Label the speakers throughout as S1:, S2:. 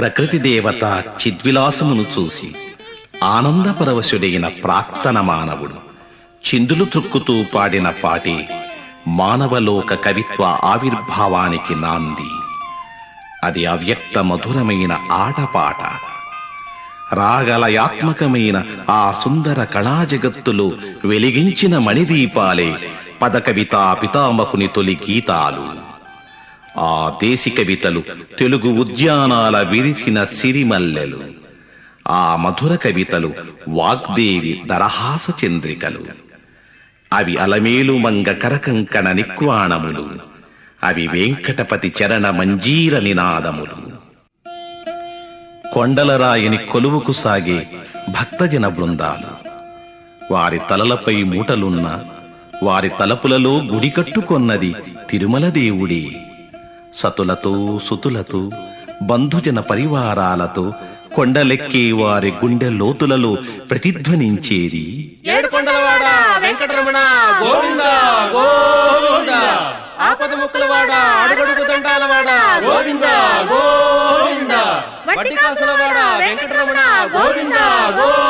S1: ప్రకృతి దేవత చిద్విలాసమును చూసి ఆనందపరవశుడైన ప్రాక్తన మానవుడు చిందులు త్రుక్కుతూ పాడిన పాటి మానవలోక కవిత్వ ఆవిర్భావానికి నాంది. అది అవ్యక్త మధురమైన ఆటపాట. రాగలయాత్మకమైన ఆ సుందర కళాజగత్తులో వెలిగించిన మణిదీపాలే పదకవితా పితామహుని తొలి గీతాలు. ఆ దేశి కవితలు తెలుగు ఉద్యానాల విరిసిన సిరిమల్లెలు ఆ మధుర కవితలు వాగ్దేవి దరహాస చంద్రికలు. అవి అలమేలు మంగ కరకంకణ నిక్వాణములు అవి వెంకటపతి చరణ మంజీర నినాదములు. కొండలరాయని కొలువుకు సాగే భక్తజన బృందాలు. వారి తలలపై మూటలున్న వారి తలపులలో గుడి కట్టుకొన్నది తిరుమల దేవుడే. సతులతో సుతులతో బంధుజన పరివారాలతో కొండలెక్కే వారి గుండె లోతులలో ప్రతిధ్వనించేది.
S2: ఏడు కొండలవాడ వెంకటరమణ గోవింద గోవింద. ఆపద ముక్కలవాడ అడుగడుగు దండాలవాడ గోవింద గోవింద. వడ్డీ కాసులవాడ వెంకటరమణ గోవింద గోవింద.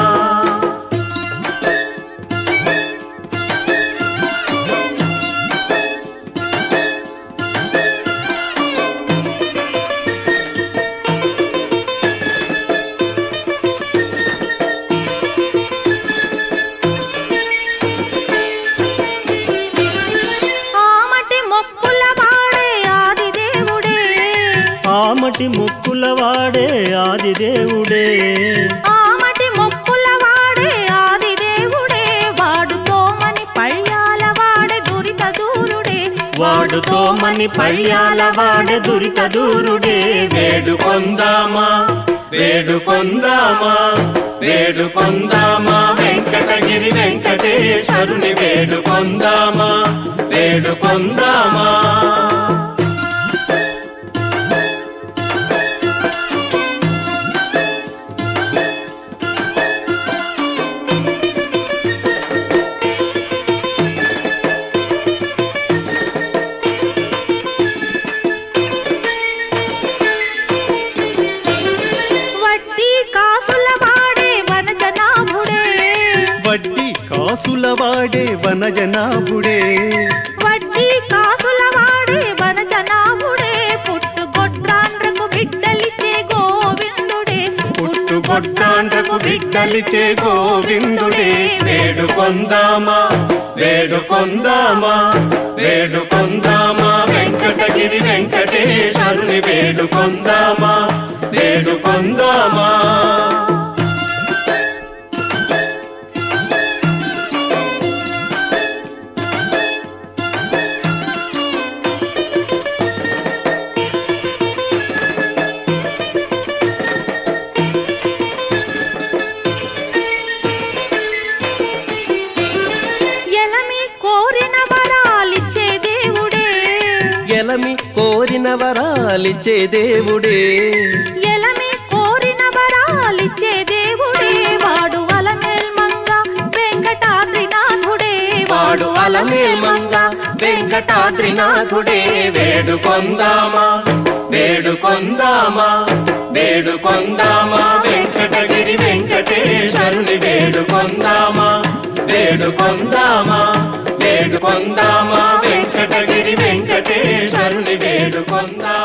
S3: ఆమటి ముక్కుల వాడే ఆది దేవుడే.
S4: ఆమటి మొక్కుల వాడే ఆది దేవుడే.
S3: వాడుకోమని పళ్యాల వాడే దురిత దూరుడే.
S4: వాడుతో మని పళ్యాల వాడే దురిత దూరుడే.
S2: వేడుకొందామా వేడుకొందామా వేడుకొందామా వెంకటగిరి వెంకటేశ్వరుని వేడుకొందామా వేడుకొందామా
S3: కాసుల వాడే వనజనాభుడే.
S4: వడ్డీ కాసుల వాడే వనజనాభుడే
S3: పుట్టు గొడ్రాండ్రకు బిడ్డలిచ్చే గోవిందుడే.
S4: పుట్టుగొడ్డాండ్రకు బిడ్డలిచే గోవిందుడే
S2: వేడుకొందామా వేడుకొందామా వేడుకొందామా వెంకటగిరి వెంకటేశ్వరుని వేడుకొందామా వేడుకొందామా
S3: ఎలమి
S4: ఎలమి కోరిన వరాలిచ్చే దేవుడే.
S3: ఎలమి కోరిన వరాలిచ్చే దేవుడే. వాడు అలమేల్మంగ వెంకటాద్రినాథుడే.
S2: వాడు అలమేల్మంగ వెంకటాద్రినాథుడే. వేడుకొందామా వేడుకొందామా వేడుకొందామా వెంకటగిరి వెంకటేశ్వరుని వేడుకొందామా వేడుకొందామా వేడుకొందామా వెంకటగిరి వెంకటేశ్వరుని వేడుకొందామా